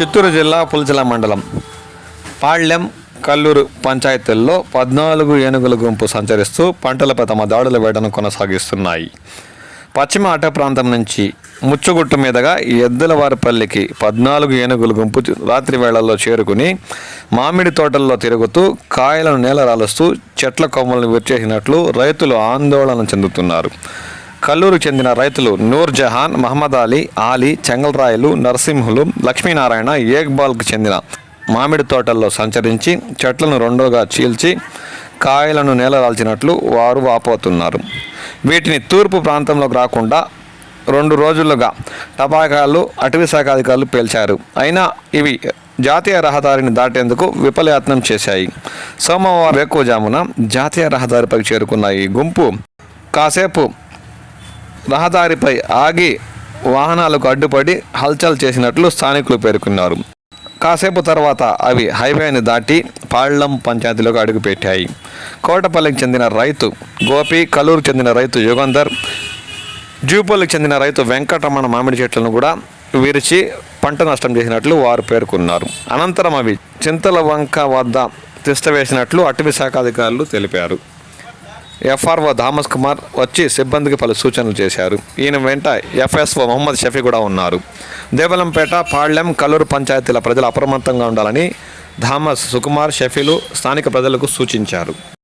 చిత్తూరు జిల్లా పులచల మండలం. పాళ్ళెం కల్లూరు పంచాయతీల్లో పద్నాలుగు ఏనుగుల గుంపు సంచరిస్తూ పంటలపై తమ దాడుల వేటను కొనసాగిస్తున్నాయి. పశ్చిమ అట ప్రాంతం నుంచి ముచ్చుగుట్టు మీదుగా ఎద్దులవారిపల్లికి పద్నాలుగు ఏనుగుల గుంపు రాత్రి వేళల్లో చేరుకుని మామిడి తోటల్లో తిరుగుతూ కాయలను నేల రాలుస్తూ చెట్ల కొమ్మలను విరిచేసినట్లు రైతులు ఆందోళన చెందుతున్నారు. కల్లూరు చెందిన రైతులు నూర్ జహాన్ మహమ్మద్ అలీ ఆలీ చెంగల్రాయలు నరసింహులు లక్ష్మీనారాయణ ఏక్బాల్కు చెందిన మామిడి తోటల్లో సంచరించి చెట్లను రెండుగా చీల్చి కాయలను నేలరాల్చినట్లు వారు వాపోతున్నారు. వీటిని తూర్పు ప్రాంతంలోకి రాకుండా రెండు రోజులుగా టపాకాలు అటవీ శాఖ అధికారులు పేల్చారు. అయినా ఇవి జాతీయ రహదారిని దాటేందుకు విఫలయత్నం చేశాయి. సోమవారం ఎక్కువ జామున జాతీయ రహదారిపై చేరుకున్న ఈ గుంపు కాసేపు రహదారిపై ఆగి వాహనాలకు అడ్డుపడి హల్చల్ చేసినట్లు స్థానికులు పేర్కొన్నారు. కాసేపు తర్వాత అవి హైవేని దాటి పాళ్ళం పంచాయతీలోకి అడుగుపెట్టాయి. కోటపల్లికి చెందిన రైతు గోపి కలూరు చెందిన రైతు యుగంధర్ జూపల్లికి చెందిన రైతు వెంకటరమణ మామిడి చెట్లను కూడా విరిచి పంట నష్టం చేసినట్లు వారు పేర్కొన్నారు. అనంతరం అవి చింతల వంక వద్ద తిష్టవేసినట్లు అటవీ శాఖ అధికారులు తెలిపారు. ఎఫ్ఆర్ఓ థామస్ కుమార్ వచ్చి సిబ్బందికి పలు సూచనలు చేశారు. ఈయన వెంట ఎఫ్ఎస్ఓ మొహమ్మద్ షఫీ కూడా ఉన్నారు. దేవలంపేట పాళ్ళెం కల్లూరు పంచాయతీల ప్రజలు అప్రమత్తంగా ఉండాలని థామస్ సుకుమార్ షఫీలు స్థానిక ప్రజలకు సూచించారు.